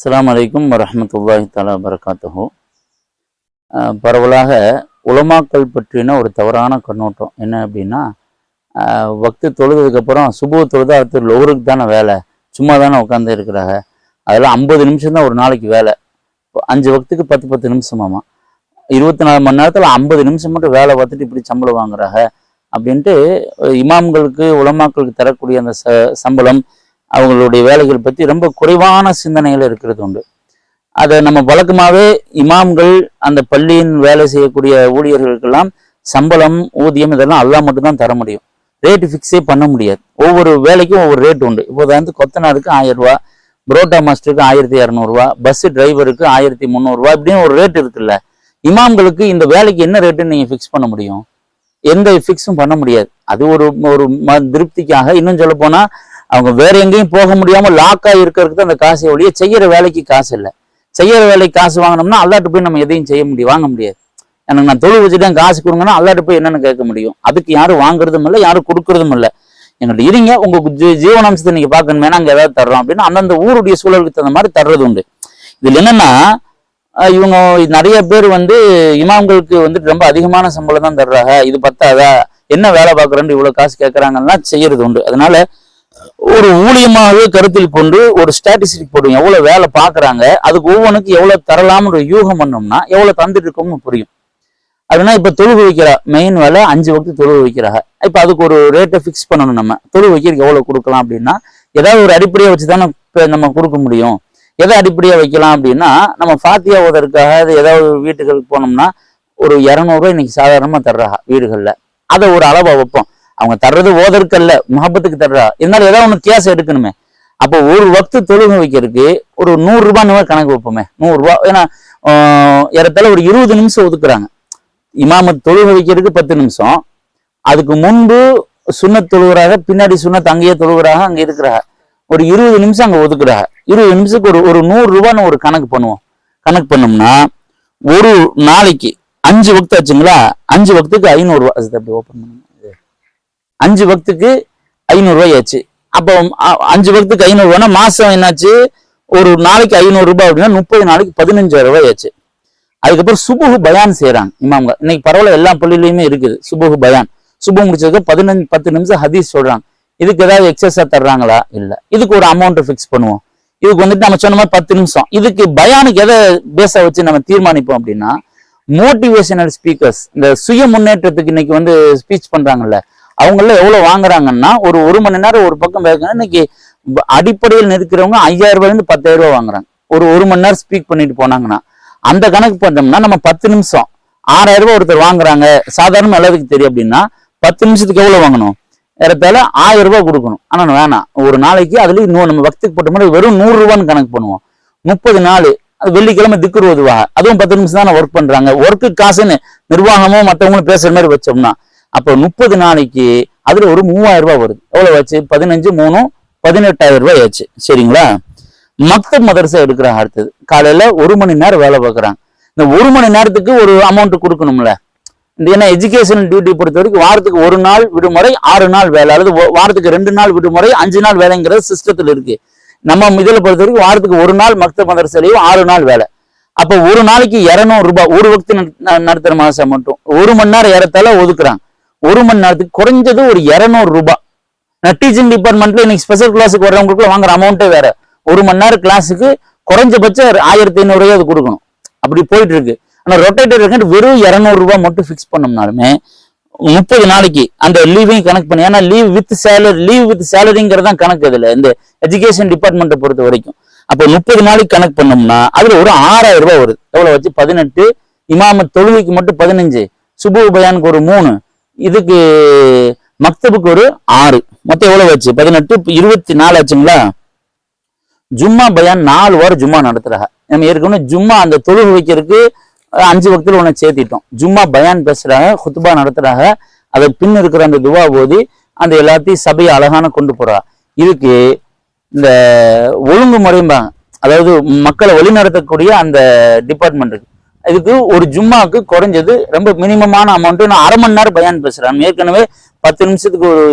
அஸ்லாம் அலைக்கும் வரமத்துல்லாஹி தலா வரகாத்துஹு பரவலாக உலமாக்கள் பற்றின ஒரு தவறான கண்ணோட்டம் என்ன அப்படின்னா பக்தி வக்து தொழுதுக்கப்புறம் சுபு தொழுது அடுத்து லோருக்கு தானே வேலை சும்மா தானே உட்காந்து இருக்கிறாங்க. அதெல்லாம் ஐம்பது நிமிஷம் தான் ஒரு நாளைக்கு வேலை. இப்போ அஞ்சு வக்துக்கு பத்து பத்து நிமிஷமாமா. இருபத்தி நாலு மணி நேரத்தில் ஐம்பது நிமிஷம் மட்டும் வேலை பார்த்துட்டு இப்படி சம்பளம் வாங்குறாங்க அப்படின்ட்டு இமாம்களுக்கு உலமாக்களுக்கு தரக்கூடிய அந்த ச சம்பளம் அவங்களுடைய வேலைகள் பற்றி ரொம்ப குறைவான சிந்தனைகள் இருக்கிறது உண்டு. அதை நம்ம வழக்கமாகவே இமாம்கள் அந்த பள்ளியின் வேலை செய்யக்கூடிய ஊழியர்களுக்கெல்லாம் சம்பளம் ஊதியம் இதெல்லாம் அல்லா மட்டும்தான் தர முடியும். ரேட்டு ஃபிக்ஸே பண்ண முடியாது. ஒவ்வொரு வேலைக்கும் ஒவ்வொரு ரேட் உண்டு. இப்போ வந்து கொத்தனாருக்கு ஆயிரம் ரூபா புரோட்டா மாஸ்டருக்கு ஆயிரத்தி இரநூறுவா பஸ் டிரைவருக்கு ஆயிரத்தி முந்நூறுரூவா இப்படின்னு ஒரு ரேட் இருக்குல்ல. இமாம்களுக்கு இந்த வேலைக்கு என்ன ரேட்டுன்னு நீங்கள் ஃபிக்ஸ் பண்ண முடியும்? எந்த ஃபிக்ஸும் பண்ண முடியாது. அது ஒரு ஒரு ம- திருப்திக்காக. இன்னும் சொல்ல போனால் அவங்க வேற எங்கேயும் போக முடியாம லாக்கா இருக்கிறதுக்கு அந்த காசை ஒழிய செய்யற வேலைக்கு காசு இல்லை. செய்யற வேலைக்கு காசு வாங்கினோம்னா அல்லாட்டு போய் நம்ம எதையும் செய்ய முடியும் வாங்க முடியாது. எனக்கு நான் தொழில் வச்சுட்டேன் காசு கொடுங்கன்னா அல்லாட்டு போய் என்னன்னு கேட்க முடியும். அதுக்கு யாரும் வாங்குறதும் இல்லை யாரும் கொடுக்கறதும் இல்லை. எங்கள்ட்ட இருங்க உங்க ஜீவனாம்சத்தை நீங்க பார்க்கணுமே நாங்க ஏதாவது தர்றோம் அப்படின்னு அந்தந்த ஊருடைய சூழலுக்கு தகுந்த மாதிரி தர்றது உண்டு. இதுல என்னன்னா இவங்க நிறைய பேர் வந்து இமாம்களுக்கு வந்துட்டு ரொம்ப அதிகமான சம்பளம் தான் தர்றாங்க. இது பத்தாதா? என்ன வேலை பார்க்குறேன்னு இவ்வளோ காசு கேட்குறாங்கன்னா செய்யறது உண்டு. அதனால ஒரு ஊழியமாகவே கருத்தில் கொண்டு ஒரு ஸ்டாட்டிஸ்டிக் போடுவோம் எவ்வளவு வேலை பார்க்குறாங்க அதுக்கு ஒவ்வொன்றுக்கு எவ்வளவு தரலாம்னு ஒரு யூகம் பண்ணோம்னா எவ்வளவு தந்துட்டு இருக்கோம்னு புரியும். அப்படின்னா இப்ப தொழுகு வைக்கிறா மெயின் வேலை அஞ்சு வகுத்து தொழுகு வைக்கிறாங்க. இப்ப அதுக்கு ஒரு ரேட்டை ஃபிக்ஸ் பண்ணணும் நம்ம. தொழுகு வைக்கிறதுக்கு எவ்வளவு கொடுக்கலாம் அப்படின்னா ஏதாவது ஒரு அடிப்படையை வச்சு தானே நம்ம கொடுக்க முடியும். எதை அடிப்படையா வைக்கலாம் அப்படின்னா நம்ம ஃபாத்தியா ஓதற்காக ஏதாவது வீட்டுகளுக்கு போனோம்னா ஒரு இரநூறுவா இன்னைக்கு சாதாரணமா தர்றாங்க வீடுகள்ல. அதை ஒரு அளவாக வைப்போம். அவங்க தர்றது ஓதற்கல்ல முகப்பத்துக்கு தர்றா. இருந்தாலும் ஏதாவது ஒன்று கேஸ் எடுக்கணுமே. அப்போ ஒரு வக்து தொழுக வைக்கிறதுக்கு ஒரு நூறுரூபா நம்ம கணக்கு வைப்போமே. நூறுரூவா ஏன்னா ஏறத்தால ஒரு இருபது நிமிஷம் ஒதுக்குறாங்க. இமாமத் தொழுக வைக்கிறதுக்கு பத்து நிமிஷம். அதுக்கு முன்பு சுண்ணத் தொழுகிறாக பின்னாடி சுண்ணத் அங்கேயே தொழுகிறாக அங்கே இருக்கிறாங்க ஒரு இருபது நிமிஷம் அங்கே ஒதுக்குறாங்க இருபது நிமிஷத்துக்கு ஒரு ஒரு நூறுரூபான்னு ஒரு கணக்கு பண்ணுவோம். கணக்கு பண்ணோம்னா ஒரு நாளைக்கு அஞ்சு வக்து ஆச்சுங்களா? அஞ்சு வக்துக்கு ஐநூறுரூவா அது அப்படி ஓப்பன் பண்ணுங்க? அஞ்சு பக்துக்கு ஐநூறு ஆச்சு அப்போ அ- அஞ்சு பக்துக்கு ஐநூறுரூவானா மாதம் என்னாச்சு? ஒரு நாளைக்கு ஐநூறுரூபா அப்படின்னா முப்பது நாளைக்கு பதினஞ்சாயிரம் ரூபாய் ஆச்சு அதுக்கப்புறம் சுபுகு பயான் செய்கிறாங்க இமாம்கள். இன்னைக்கு பரவாயில்ல எல்லா பள்ளியிலையுமே இருக்குது சுபுகு பயான். சுபம் முடிச்சதுக்கு பதினஞ்சு பத்து நிமிஷம் ஹதீஸ் சொல்கிறாங்க இதுக்கு ஏதாவது எக்ஸஸாக தர்றாங்களா? இல்லை. இதுக்கு ஒரு அமௌண்ட்டை ஃபிக்ஸ் பண்ணுவோம். இதுக்கு வந்துட்டு நம்ம சொன்ன மாதிரி பத்து நிமிஷம். இதுக்கு பயானுக்கு எதை பேச வச்சு நம்ம தீர்மானிப்போம் அப்படின்னா மோட்டிவேஷனல் ஸ்பீக்கர்ஸ் இந்த சுய முன்னேற்றத்துக்கு இன்னைக்கு வந்து ஸ்பீச் பண்றாங்கல்ல அவங்கள எவ்வளவு வாங்குறாங்கன்னா ஒரு ஒரு மணி நேரம் ஒரு பக்கம் பேசுறாங்க. இன்னைக்கு அடிப்படையில் நிற்கிறவங்க ஐயாயிரம் ரூபாயில இருந்து பத்தாயிரம் ரூபாய் வாங்குறாங்க. ஒரு ஒரு மணி நேரம் ஸ்பீக் பண்ணிட்டு போனாங்கன்னா அந்த கணக்கு பண்ணோம்னா நம்ம பத்து நிமிஷம் ஆறாயிரம் ரூபாய் ஒருத்தர் வாங்குறாங்க. சாதாரண அளவுக்கு தெரியும் அப்படின்னா பத்து நிமிஷத்துக்கு எவ்வளவு வாங்கணும்? ஏறத்தால ஆயிரம் ரூபாய் கொடுக்கணும். ஆனா வேணாம். ஒரு நாளைக்கு அதுல இன்னும் நம்ம வக்துக்கு போட்ட மாதிரி வெறும் நூறு ரூபான்னு கணக்கு பண்ணுவோம். முப்பது நாள் அது வெள்ளிக்கிழமை திக்குருவதுவாக அதுவும் பத்து நிமிஷம் தானே ஒர்க் பண்றாங்க. ஒர்க்கு காசுன்னு நிர்வாகமோ மற்றவங்களும் பேசுற மாதிரி வச்சோம்னா அப்போ முப்பது நாளைக்கு அதுல ஒரு மூவாயிரம் ரூபாய் வருது. எவ்வளவு ஆச்சு? பதினஞ்சு மூணு பதினெட்டாயிரம் ரூபாய் ஆச்சு. சரிங்களா? மக்தப் மதரசா எடுக்கிறாங்க அடுத்தது. காலையில ஒரு மணி நேரம் வேலை பார்க்குறாங்க. இந்த ஒரு மணி நேரத்துக்கு ஒரு அமௌண்ட் கொடுக்கணும்ல. ஏன்னா எஜுகேஷன் டியூட்டி பொறுத்த வரைக்கும் வாரத்துக்கு ஒரு நாள் விடுமுறை ஆறு நாள் வேலை. அல்லது வாரத்துக்கு ரெண்டு நாள் விடுமுறை அஞ்சு நாள் வேலைங்கிறது சிஸ்டத்தில் இருக்கு. நம்ம இதில் பொறுத்த வரைக்கும் வாரத்துக்கு ஒரு நாள் மக்த மதரசிலையும் ஆறு நாள் வேலை. அப்போ ஒரு நாளைக்கு இரநூறு ரூபாய் ஒரு வக்து நட- ந- நடத்துற மாசம் மட்டும் ஒரு மணி நேரம் ஏறத்தால ஒதுக்குறாங்க. ஒரு மணி நேரத்துக்கு குறைஞ்சது ஒரு இரநூறு ரூபாய் நான் டீச்சிங் டிபார்ட்மெண்ட்ல இன்னைக்கு ஸ்பெஷல் கிளாஸுக்கு வர்றவங்களுக்கு வாங்குற அமௌண்ட்டே வேற. ஒரு மணி நேரம் கிளாஸுக்கு குறைஞ்சபட்சம் ஆயிரத்தி ஐநூறு அது கொடுக்கணும். அப்படி போயிட்டு இருக்கு. ஆனா ரொட்டேட்டர் இருக்கு வெறும் இரநூறுபா ரூபாய் மட்டும் ஃபிக்ஸ் பண்ணோம்னாலுமே முப்பது நாளைக்கு அந்த லீவையும் கணக்கு பண்ணி ஏன்னா leave with salary leave with சேலரிங்கிறது தான் கணக்கு இதுல இந்த எஜுகேஷன் டிபார்ட்மெண்ட்டை பொறுத்த வரைக்கும். அப்போ முப்பது நாளைக்கு கணக்கு பண்ணோம்னா அதுல ஒரு ஆறாயிரம் ரூபாய் வருது. எவ்வளவு வச்சு? பதினெட்டு. இமாமத் தொழுகைக்கு மட்டும் பதினஞ்சு. சுபு பயானுக்கு ஒரு மூணு. இதுக்கு மக்தபுக்கு ஒரு ஆறு. மொத்தம் எவ்வளவு ஆச்சு? பதினெட்டு இருபத்தி நாலு ஆச்சுங்களா? ஜும்மா பயான் நாலு வாரம் ஜும்மா நடத்துறாங்க. நம்ம ஏற்கனவே ஜும்மா அந்த தொழுகு வைக்கிறதுக்கு அஞ்சு வக்தில் ஒன்று சேர்த்திட்டோம். ஜும்மா பயான் பேசுறாங்க குத்துபா நடத்துறாங்க. அதை பின் இருக்கிற அந்த துவா போதி அந்த எல்லாத்தையும் சபையை அழகான கொண்டு போறா. இதுக்கு இந்த ஒழுங்கு முறையும்பாங்க. அதாவது மக்களை வழிநடத்தக்கூடிய அந்த டிபார்ட்மெண்ட் இருக்கு. இதுக்கு ஒரு ஜும்மாக்கு குறைஞ்சது ரொம்ப மினிமமான அமௌண்ட் நான் அரை மணி நேரம் பயான் பேசுறேன். ஏற்கனவே பத்து நிமிஷத்துக்கு ஒரு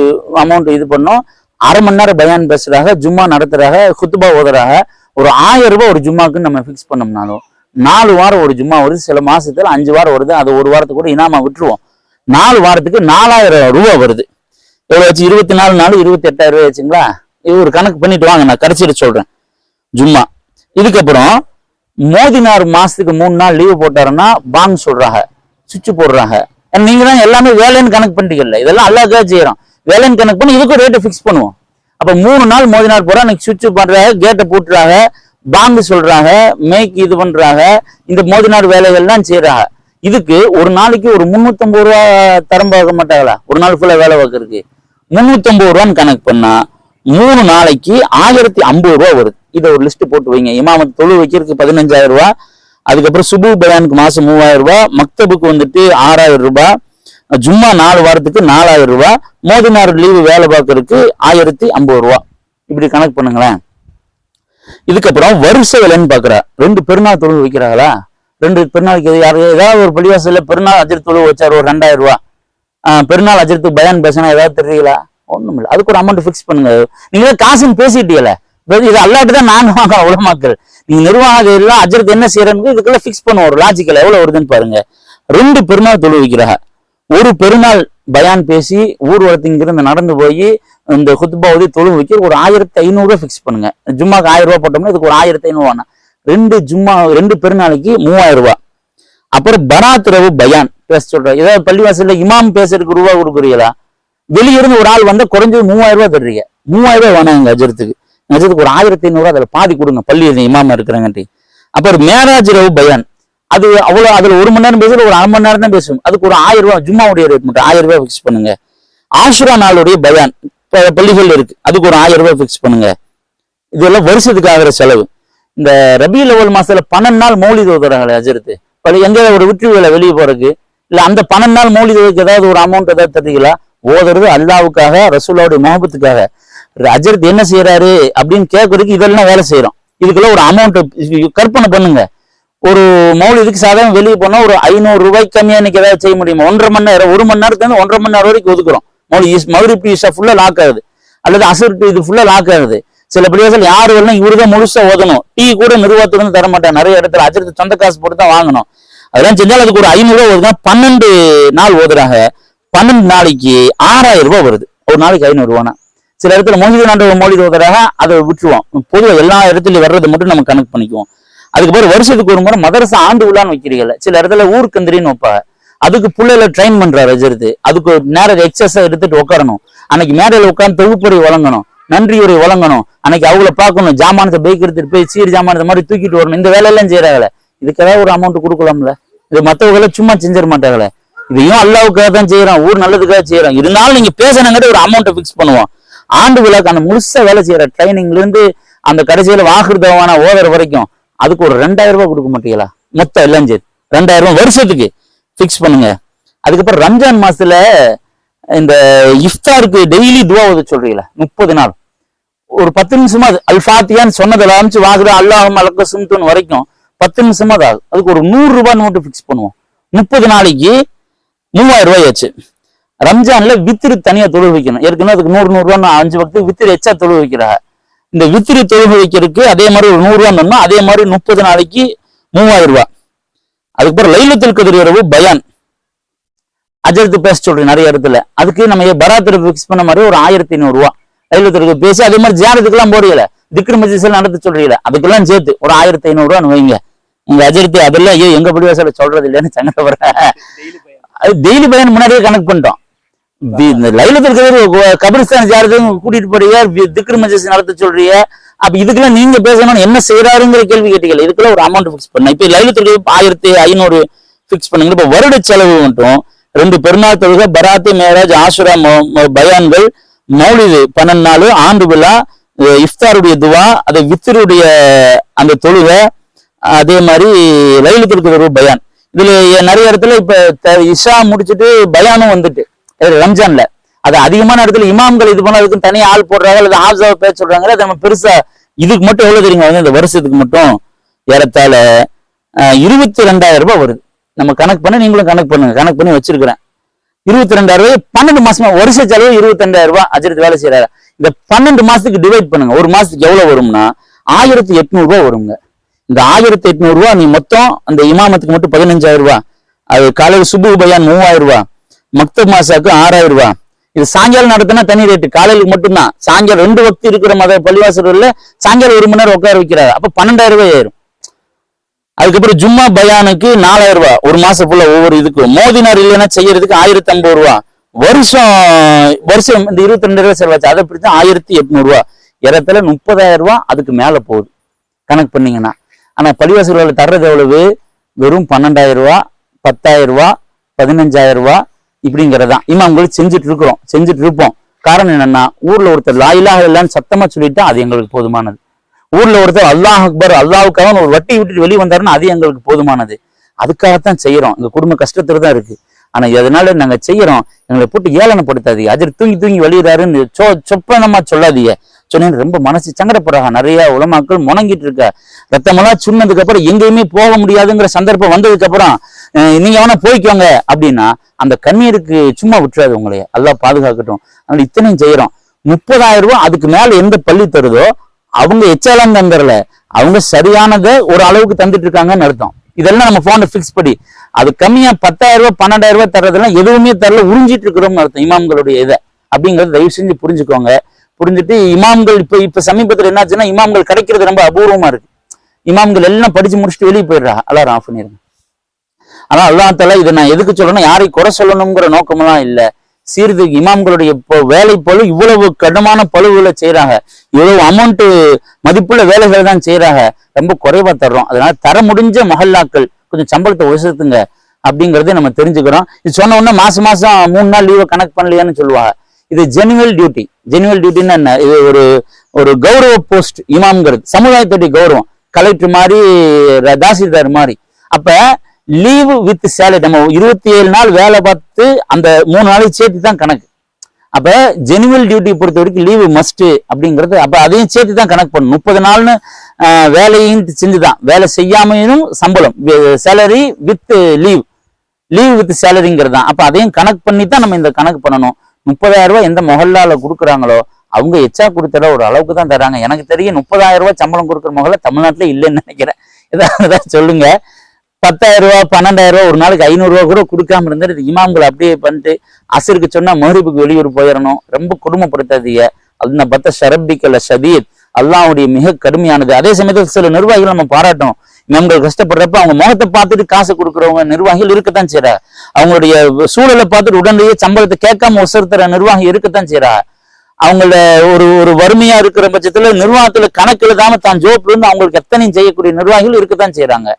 அமௌண்ட் இது பண்ணோம். அரை மணி நேரம் பயான் பேசுறாங்க ஜும்மா நடத்துறாங்க குத்துபா ஓதுறாங்க ஒரு ஆயிரம் ரூபாய் ஒரு ஜும்மாக்குன்னு நம்ம ஃபிக்ஸ் பண்ணோம்னாலும் நாலு வாரம் ஒரு ஜும்மா வருது சில மாசத்துல அஞ்சு வாரம் வருது அது ஒரு வாரத்துக்கு கூட இனாமா விட்டுருவோம். நாலு வாரத்துக்கு நாலாயிரம் ரூபாய் வருது. எவ்வளவு வச்சு இருபத்தி நாலு நாள் இருபத்தி எட்டாயிரம் ரூபாய் வச்சுங்களா இது ஒரு கணக்கு பண்ணிட்டு வாங்க நான் கடைசியில் சொல்றேன். ஜும்மா. இதுக்கப்புறம் மோதினார் மாசத்துக்கு மூணு நாள் லீவு போட்டாருன்னா பாங் சொல்றாங்க சுவிட்ச் போடுறாங்க. நீங்க தான் எல்லாமே வேலைன்னு கணக்கு பண்ணிட்டீங்கல்ல இதெல்லாம் அல்லாத செய்யறோம். வேலைன்னு கணக்கு பண்ணி இதுக்கும் ரேட்டு ஃபிக்ஸ் பண்ணுவோம். அப்ப மூணு நாள் மோதினார் போறா அன்னைக்கு சுவிட்ச் பண்றாங்க கேட்டை பூட்டுறாங்க பாங்கு சொல்றாங்க மேய்க்கு இது பண்றாங்க இந்த மோதினார் வேலைகள்லாம் செய்யறாங்க இதுக்கு ஒரு நாளைக்கு ஒரு முன்னூத்தம்பது ரூபா தரம் பார்க்க மாட்டாங்களா? ஒரு நாள் ஃபுல்லா வேலை பார்க்கறதுக்கு. முன்னூத்தம்பது ரூபான்னு கணக்கு பண்ணா மூணு நாளைக்கு ஆயிரத்தி ஐம்பது ரூபா வருது. இதை ஒரு லிஸ்ட் போட்டு வைங்க. இமாமத் தொழு வைக்கிறதுக்கு பதினஞ்சாயிரம் ரூபா. அதுக்கப்புறம் சுபு பயானுக்கு மாசம் மூவாயிரம் ரூபாய் மக்தபுக்கு வந்துட்டு ஆறாயிரம் ரூபாய் ஜும்மா நாலு வாரத்துக்கு நாலாயிரம் ரூபாய் மோதினார் லீவு வேலை பார்க்கறதுக்கு ஆயிரத்தி ஐம்பது ரூபா. இப்படி கணக்கு பண்ணுங்களேன். இதுக்கப்புறம் வருஷ விலைன்னு பாக்குறா ரெண்டு பெருநாள் தொழில் வைக்கிறாங்களா ரெண்டு பெருநாளுக்கு எது யாரு? ஏதாவது ஒரு பள்ளிவாசல பெருநாள் அஜர் தொழில் வச்சாரு. ஒரு ரெண்டாயிரம் ரூபா. பெருநாள் அஜரத்துக்கு பயான் பேசினா ஏதாவது தெரியுங்களா ஒன்றும் இல்லை அதுக்கு ஒரு அமௌண்ட் ஃபிக்ஸ் பண்ணுங்க. நீங்க காசுன்னு பேசிட்டீங்கல்ல. இது அல்லாட்டு தான் நான் வாங்க உலமாக்கள் நீங்க நிர்வாக எல்லாம் அஜரத் என்ன செய்யறன்னு இதுக்குள்ள ஃபிக்ஸ் பண்ணுவோம். ஒரு லாஜிக்கல் எவ்வளவு வருதுன்னு பாருங்க. ரெண்டு பெருநாள் தொழில் வைக்கிறாங்க ஒரு பெருநாள் பயான் பேசி ஊர்வலத்து நடந்து போய் இந்த ஹுத்பா உதவி தொழு வைக்க ஒரு ஆயிரத்தி ஐநூறுரூவா ஃபிக்ஸ் பண்ணுங்க. ஜும்மாக்கு ஆயிரம் ரூபா போட்டோம்னா இதுக்கு ஒரு ஆயிரத்தி ஐநூறுவாண்ணா ரெண்டு ஜும்மா ரெண்டு பெருநாளைக்கு மூவாயிரம் ரூபா அப்புறம் பராத் ரவு பயான் பேச சொல்றேன் ஏதாவது பள்ளிவாசல்ல இமாம் பேசுறதுக்கு ரூபா கொடுக்குறீங்களா? வெளியிருந்து ஒரு ஆள் வந்தா குறைஞ்சது மூவாயிரம் ரூபாய் தர்றீங்க மூவாயிரம் ரூபாய் வேணாம் எங்க அஜரத்துக்கு அஜரத்துக்கு ஒரு ஆயிரத்தி ஐநூறுரூவா அதுல பாதி கொடுங்க. பள்ளி இமாம இருக்கிறாங்கன்ட்டு. அப்புறம் மேராஜ் ரவு பயான். அது அவ்வளவு அதுல ஒரு மணி நேரம் பேசுறது ஒரு அரை மணி நேரம் தான் பேசுவோம். அதுக்கு ஒரு ஆயிரம் ரூபாய் ஜும்மாவுடைய ரேட் மட்டும் ஆயிரம் ரூபாய் ஃபிக்ஸ் பண்ணுங்க. ஆசுரா நாளுடைய பயான். பள்ளிகள் இருக்கு. அதுக்கு ஒரு ஆயிரம் ரூபாய் ஃபிக்ஸ் பண்ணுங்க. இதெல்லாம் வருஷத்துக்கு ஆகிற செலவு. இந்த ரபி லெவல் மாசத்துல பன்னெண்டு நாள் மௌலிது ஓதுறாங்களே அஜரத்து பள்ளி எங்க ஒரு விற்று வேலை வெளியே போறதுக்கு? இல்ல அந்த பன்னெண்டு நாள் மௌலிதுக்கு ஏதாவது ஒரு அமௌண்ட் ஏதாவது தருவீங்களா ஓதுறது அல்லாவுக்காக ரசூலாவுடைய முகபத்துக்காக. அஜரத் என்ன செய்யறாரு அப்படின்னு கேட்கறதுக்கு இதெல்லாம் வேலை செய்யறோம் இதுக்கெல்லாம் ஒரு அமௌண்ட் கற்பனை பண்ணுங்க. ஒரு மௌலிதுக்கு சாதாரண வெளியே போனா ஒரு ஐநூறு ரூபாய்க்கு கம்மியா இன்னைக்கு ஏதாவது செய்ய முடியுமா? ஒன்றரை மணி நேரம் ஒரு மணி நேரத்துல இருந்து ஒன்றரை மணி நேரம் வரைக்கும் ஒதுக்குறோம். மௌலி மதுரை ஈஷா ஃபுல்லா லாக் ஆகுது. அல்லது அசர் இது ஃபுல்லா லாக் ஆகுது. சில பிள்ளைகள் யாரு இவரு தான் முழுசா ஓதணும். டீ கூட நிர்வாகத்துக்கு தர மாட்டாங்க. நிறைய இடத்துல அஜரத்து சொந்த காசு போட்டு தான் வாங்கணும். அதெல்லாம் செஞ்சாலும் அதுக்கு ஒரு ஐநூறு ரூபாய் பன்னெண்டு நாள் ஓதுறாங்க. பன்னெண்டு நாளைக்கு ஆறாயிரம் ரூபாய் வருது. ஒரு நாளைக்கு ஐநூறுரூவானா சில இடத்துல மோகித நாட்டு மொழி தோதராக அதை விட்டுருவோம். பொதுவாக எல்லா இடத்துலையும் வர்றதை மட்டும் நம்ம கணக்கு பண்ணிக்குவோம். அதுக்கப்புறம் வருஷத்துக்கு ஒரு முறை மதரசா ஆண்டு விழான்னு வைக்கிறீங்கல்ல. சில இடத்துல ஊருக்கந்திரின்னு வைப்பாங்க. அதுக்கு பிள்ளைல ட்ரெயின் பண்றாரு அஜரத்து அதுக்கு நேரம் எக்ஸசைஸ் எடுத்துட்டு உட்காரணும் அன்னைக்கு மேடையில உட்காந்து தொகுப்புரை வழங்கணும். நன்றியுரை வழங்கணும். அன்னைக்கு அவங்கள பார்க்கணும். ஜாமானத்தை பைக் எடுத்துட்டு போய் சீர் ஜாமானத்தை மாதிரி தூக்கிட்டு வரணும். இந்த வேலையெல்லாம் செய்யறாங்களே இதுக்கு ஏதாவது ஒரு அமௌண்ட் கொடுக்கலாம்ல? இது மற்றவங்களை சும்மா செஞ்சிட மாட்டாங்களே. இதையும் அல்லாவுக்காக தான் செய்யறோம் ஊர் நல்லதுக்காக செய்யறோம் இருந்தாலும் நீங்க பேசணுங்கிட்ட ஒரு அமௌண்ட்டை ஃபிக்ஸ் பண்ணுவோம். ஆண்டு விழாக்கு அந்த முழுசா வேலை செய்யற ட்ரைனிங்ல இருந்து அந்த கடைசியில வாக்குறுதவான ஓதர் வரைக்கும் அதுக்கு ஒரு ரெண்டாயிரம் ரூபாய் கொடுக்க மாட்டீங்களா? மொத்தம் எல்லாம் சரி. ரெண்டாயிரம் ரூபாய் வருஷத்துக்கு ஃபிக்ஸ் பண்ணுங்க. அதுக்கப்புறம் ரம்ஜான் மாசத்துல இந்த இஃப்தாருக்கு டெய்லி துவா ஓத சொல்றீங்களா? முப்பது நாள். ஒரு பத்து நிமிஷமா அது அல் சொன்னதுல ஆரம்பிச்சு வாகுற அல்லாஹும் அலக்க சும்துன்னு வரைக்கும் பத்து நிமிஷமா அதுக்கு ஒரு நூறு ரூபாய் நோட்டு ஃபிக்ஸ் பண்ணுவோம். முப்பது நாளைக்கு மூவாயிரம் ரூபாய் ஆச்சு. ரம்ஜான்ல வித்திரு தனியா தொழில் வைக்கணும். ஏற்கனவே அதுக்கு நூறு நூறு ரூபா அஞ்சு பக்கத்துக்கு வித்திரு எச்சா தொழில் வைக்கிறாங்க. இந்த வித்திரி தொழில் வைக்கிறதுக்கு அதே மாதிரி ஒரு நூறு அதே மாதிரி முப்பது நாளைக்கு மூவாயிரம் ரூபாய். அதுக்கப்புறம் லைலத்தில் கதிர் இரவு பயான். அஜரத்து பேச சொல்றேன் நிறைய இடத்துல. அதுக்கு நம்ம பராத்திர ஃபிக்ஸ் பண்ண மாதிரி ஒரு ஆயிரத்தி ஐநூறு ரூபா. லைலத்திற்கு பேசி அதே மாதிரி ஜியாரத்துக்கெல்லாம் போறீங்கள? திக்ரு மஜிசல் நடத்த சொல்றீங்கள? அதுக்கெல்லாம் சேர்த்து ஒரு ஆயிரத்தி ஐநூறு ரூபான்னு வைங்க. உங்க அஜரத்து அதெல்லாம் ஐயோ எங்க படிவாசல சொல்றது இல்லைன்னு சங்கடப்படுற அது டெய்லி பையன் முன்னாடியே கணக்கு பண்ணிட்டோம் தி- இந்த லைலத்திற்கு கபிரிஸ்தான் ஜாரத்தையும் கூட்டிட்டு போறீங்க வி- திக்ரு மஜிஸ் நடத்த சொல்றீங்க அப்ப இதுக்கெல்லாம் நீங்க பேசணும் என்ன செய்யறாருங்கிற கேள்வி கேட்டீங்க இதுக்கெல்லாம் ஒரு அமௌண்ட் ஃபிக்ஸ் பண்ண. இப்ப லைலத்திற்கு ஆயிரத்தி ஐநூறு ஃபிக்ஸ் பண்ணுங்க. இப்ப வருட செலவு மட்டும் ரெண்டு பெருநாள் தொழுகை பராத்தி மேராஜ் ஆசுரா பயான்கள் மௌலிது பன்னெண்டு நாள் ஆண்டு விழா இஃப்தாருடைய துவா அது வித்தருடைய அந்த தொழுகை அதே மாதிரி லைலத்திற்கு ஒரு பயான். இதுல நிறைய இடத்துல இப்ப த- இஷா முடிச்சுட்டு பயானும் வந்துட்டு. ரம்ஜான்ல. அது அதிகமான இடத்துல இமாம்கள் இது பண்ண அதுக்கு ஆள் போடுறாங்க அல்லது ஆப்சாவை பேச சொல்றாங்க அது நம்ம பெருசா இதுக்கு மட்டும் எவ்வளவு தெரியுங்க வந்து இந்த வருஷத்துக்கு மட்டும் ஏறத்தாழ இருபத்தி ரெண்டாயிரம் ரூபாய் வருது. நம்ம கணக்கு பண்ணி நீங்களும் கணக்கு பண்ணுங்க. கணக்கு பண்ணி வச்சிருக்கிறேன். இருபத்தி ரெண்டாயிரம் ரூபாய் பன்னெண்டு மாசமா வருஷ செலவு இருபத்தி ரெண்டாயிரம் ரூபாய் அஜித் வேலை செய்யறாரு இந்த பன்னெண்டு மாசத்துக்கு டிவைட் பண்ணுங்க. ஒரு மாசத்துக்கு எவ்வளவு வரும்னா ஆயிரத்தி எட்நூறு ரூபாய் வருங்க. இந்த ஆயிரத்தி எட்நூறு ரூபா நீ மொத்தம் அந்த இமாமத்துக்கு மட்டும் பதினஞ்சாயிரம் ரூபா. அது காலையில் சுபு பயான் மூவாயிரம் ரூபா. மக்தப் மாசாக்கு ஆறாயிரம் ரூபா. இது சாயங்காலம் நடத்தினா தனி ரேட்டு காலையிலுக்கு மட்டும்தான். சாயங்காலம் ரெண்டு வக்தி இருக்கிற மத பள்ளிவாசல்ல சாயங்காலம் ஒரு மணி நேரம் உட்கார வைக்கிறாரு. அப்ப பன்னெண்டாயிரம் ரூபாய் ஆயிரும். அதுக்கப்புறம் ஜும்மா பயானுக்கு நாலாயிரம் ரூபாய் ஒரு மாசம் ஃபுல்லா ஒவ்வொரு இதுக்கும். மோதினார் இல்லைன்னா செய்யறதுக்கு ஆயிரத்தி ஐம்பது ரூபா. வருஷம் வருஷம் இந்த இருபத்தி ரெண்டு ரூபாய் செலவாச்சு. அதை பிடிச்சா ஆயிரத்தி எட்நூறு ரூபா. இடத்துல முப்பதாயிரம் ரூபாய் அதுக்கு மேல போகுது. கணக்கு பண்ணீங்கன்னா. ஆனா பள்ளிவாசல்களை தர்றது எவ்வளவு? வெறும் பன்னெண்டாயிரம் ரூபா பத்தாயிரம் ரூபா பதினஞ்சாயிரம் ரூபா இம்மா இமாம்களுக்கு செஞ்சுட்டு இருக்கிறோம். செஞ்சுட்டு இருப்போம். காரணம் என்னன்னா ஊர்ல ஒருத்தர் லாயிலாக இல்லைன்னு சத்தமா சொல்லிட்டா அது எங்களுக்கு போதுமானது. ஊர்ல ஒருத்தர் அல்லாஹ் அக்பர் அல்லாவுக்காக ஒரு வட்டி விட்டுட்டு வெளியே வந்தாருன்னா அது எங்களுக்கு போதுமானது. அதுக்காகத்தான் செய்யறோம். எங்க குடும்ப கஷ்டத்துல தான் இருக்கு. ஆனா எதனால நாங்க செய்யறோம்? எங்களை போட்டு ஏளனப்படுத்தாதீங்க. அஜர் தூங்கி தூங்கி வழியிறாருன்னு சொ சொப்பனமா சொல்லாதீங்க. சொன்னேன்னு ரொம்ப மனசு சங்கடப்படுறாங்க. நிறைய உலமாக்கள் முணங்கிட்டு இருக்க ரத்தமெல்லாம் சுண்ணதுக்கு அப்புறம் எங்கேயுமே போக முடியாதுங்கிற சந்தர்ப்பம் வந்ததுக்கு அப்புறம் நீங்க வேணா போய்க்கோங்க. அப்படின்னா அந்த கண்ணீருக்கு சும்மா விட்டுறாது உங்களைய எல்லாம் பாதுகாக்கட்டும். அதனால இத்தனையும் செய்யறோம். முப்பதாயிரம் ரூபாய் அதுக்கு மேல எந்த பள்ளி தருதோ அவங்க எச்சாலம் தந்துடல அவங்க சரியானதை ஒரு அளவுக்கு தந்துட்டு இருக்காங்கன்னு அர்த்தம். இதெல்லாம் நம்ம போன்ல ஃபிக்ஸ் படி. அது கம்மியா பத்தாயிரம் ரூபாய் பன்னெண்டாயிரம் ரூபாய் தர்றதெல்லாம் எதுவுமே தரல உறிஞ்சிட்டு இருக்கிறோம்னு அர்த்தம் இமாம்களுடைய இதை. அப்படிங்கறத தயவு செஞ்சு புரிஞ்சுக்கோங்க. புரிஞ்சுட்டு இமாம்கள் இப்போ இப்போ சமீபத்தில் என்னாச்சுன்னா இமாம்கள் கிடைக்கிறது ரொம்ப அபூர்வமாக இருக்கு. இமாம்கள் எல்லாம் படிச்சு முடிச்சுட்டு வெளியே போயிடுறா. அலாரம் ஆஃப் பண்ணிடுங்க ஆனால் அல்லாத்தால இதை நான் எதுக்கு சொல்லணும்? யாரை குறை சொல்லணுங்கிற நோக்கமெல்லாம் இல்லை. சீர்து இமாம்களுடைய இப்போ வேலை பழு இவ்வளவு கடுமான பழுவுகளை செய்யறாங்க இவ்வளவு அமௌண்ட் மதிப்புள்ள வேலைகளை தான் செய்யறாங்க ரொம்ப குறைவா தர்றோம். அதனால தர முடிஞ்ச மஹல்லாக்கள் கொஞ்சம் சம்பளத்தை உசத்துங்க அப்படிங்கிறதே நம்ம தெரிஞ்சுக்கிறோம். இது சொன்ன உடனே மாசம் மாசம் மூணு நாள் லீவை கணக்கு பண்ணலையான்னு சொல்லுவாங்க. இது ஜெனுவல் டியூட்டி ஜெனுவல் டியூட்டின்னா என்ன? இது ஒரு ஒரு கௌரவ போஸ்ட் இமாம்ங்கிறது. சமுதாயத்துடைய கௌரவம். கலெக்டர் மாதிரி தாசில்தார் மாதிரி. அப்ப லீவு வித் சேலரி நம்ம இருபத்தி ஏழு நாள் வேலை பார்த்து அந்த மூணு நாளைக்கு சேர்த்து தான் கணக்கு. அப்ப ஜெனுவல் டியூட்டி பொறுத்த வரைக்கும் லீவு மஸ்ட் அப்படிங்கிறது அப்ப அதையும் சேர்த்து தான் கணக்கு பண்ணணும். முப்பது நாள்னு வேலையும் செஞ்சுதான். வேலை செய்யாமையும் சம்பளம். Salary with leave leave with சேலரிங்கிறது தான் அப்ப அதையும் கணக்கு பண்ணி தான் நம்ம இந்த கணக்கு பண்ணணும். முப்பதாயிரம் ரூபாய் எந்த மொஹல்லால கொடுக்குறாங்களோ அவங்க எச்சா கொடுத்துட ஒரு அளவுக்கு தான் தராங்க எனக்கு தெரியும் முப்பதாயிரம் ரூபாய் சம்பளம் கொடுக்குற மொஹல்ல தமிழ்நாட்டுல இல்லைன்னு நினைக்கிறேன். ஏதாவது சொல்லுங்க. பத்தாயிரம் ரூபா பன்னெண்டாயிரம் ரூபா ஒரு நாளைக்கு ஐநூறுரூவா கூட கொடுக்காம இருந்துட்டு இமாம்கள் அப்படியே பண்ணிட்டு அசருக்கு சொன்னா மகரிப்புக்கு வெளியூர் போயிடணும் ரொம்ப கொடுமைப்படுத்தாதீங்க அது பத்த ஷரப்பிக்கல ஷதீத். அல்லாவுடைய மிக கடுமையானது. அதே சமயத்தில் சில நிர்வாகிகள் நம்ம பாராட்டணும். நம்ம கஷ்டப்படுறப்ப அவங்க முகத்தை பார்த்துட்டு காசு கொடுக்குறவங்க நிர்வாகிகள் இருக்கத்தான் செய்யறா. அவங்களுடைய சூழலை பார்த்துட்டு உடனடியே சம்பளத்தை கேட்காம ஒசருத்துற நிர்வாகி இருக்கத்தான் செய்யறா. அவங்கள ஒரு ஒரு வறுமையா இருக்கிற பட்சத்துல நிர்வாகத்துல கணக்கு எழுதாம தான் ஜோப்ல இருந்து அவங்களுக்கு எத்தனையும் செய்யக்கூடிய நிர்வாகிகள் இருக்கத்தான் செய்யறாங்க.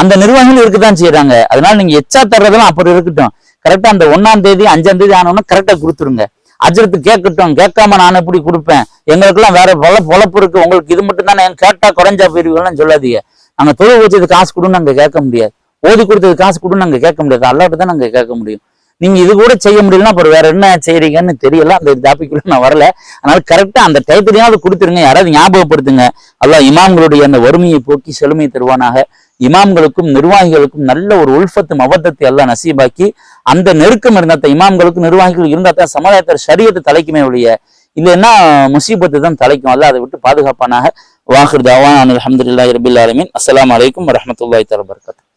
அந்த நிர்வாகிகள் இருக்கத்தான் செய்யறாங்க. அதனால நீங்க எச்சா தர்றதெல்லாம் அப்புறம் இருக்கட்டும். கரெக்டா அந்த ஒன்னாம் தேதி அஞ்சாம் தேதி ஆனோம்னா கரெக்டா கொடுத்துருங்க. அஜரத்து கேட்கட்டும். கேட்காம நான் எப்படி கொடுப்பேன்? எங்களுக்கெல்லாம் வேற பல பொழப்பு இருக்கு. உங்களுக்கு இது மட்டும் தானே கேட்டா குறைஞ்சா போயிருவீங்கன்னு சொல்லாதீங்க. அங்கே தொழில் வச்சது காசு கொடுன்னு அங்கே கேட்க முடியாது. ஓதி கொடுத்தது காசு கொடுன்னு அங்கே கேட்க முடியாது. அல்லாட்ட தான் அங்கே கேட்க முடியும். நீங்க இது கூட செய்ய முடியலன்னா அப்புறம் வேற என்ன செய்றீங்கன்னு தெரியல. அந்த டாபிக்குள்ள நான் வரல. அதனால கரெக்டா அந்த டயத்துலயாவது கொடுத்துருங்க. யாராவது ஞாபகப்படுத்துங்க. அல்லாஹ் இமாம்களுடைய அந்த வறுமையை போக்கி செழுமை தருவானாக. இமாம்களுக்கும் நிர்வாகிகளுக்கும் நல்ல ஒரு உல்ஃபத்து மவத்தத்தை எல்லாம் நசீபாக்கி அந்த நெருக்கம் இருந்தால் இமாம்களுக்கும் நிர்வாகிகள் இருந்தால் தான் சமுதாயத்தில் சரியத்தை தலைக்குமே ஒழிய இல்லைன்னா முசீபத்து தான் தலைக்கும். அல்ல அதை விட்டு பாதுகாப்பானாக. வாஹிர் தாவான் அல்ஹம்துலில்லாஹி ரபில் ஆலமீன் அஸ்ஸலாமு அலைக்கும் வரஹ்மத்துல்லாஹி தஆலா வபரகாத்துஹு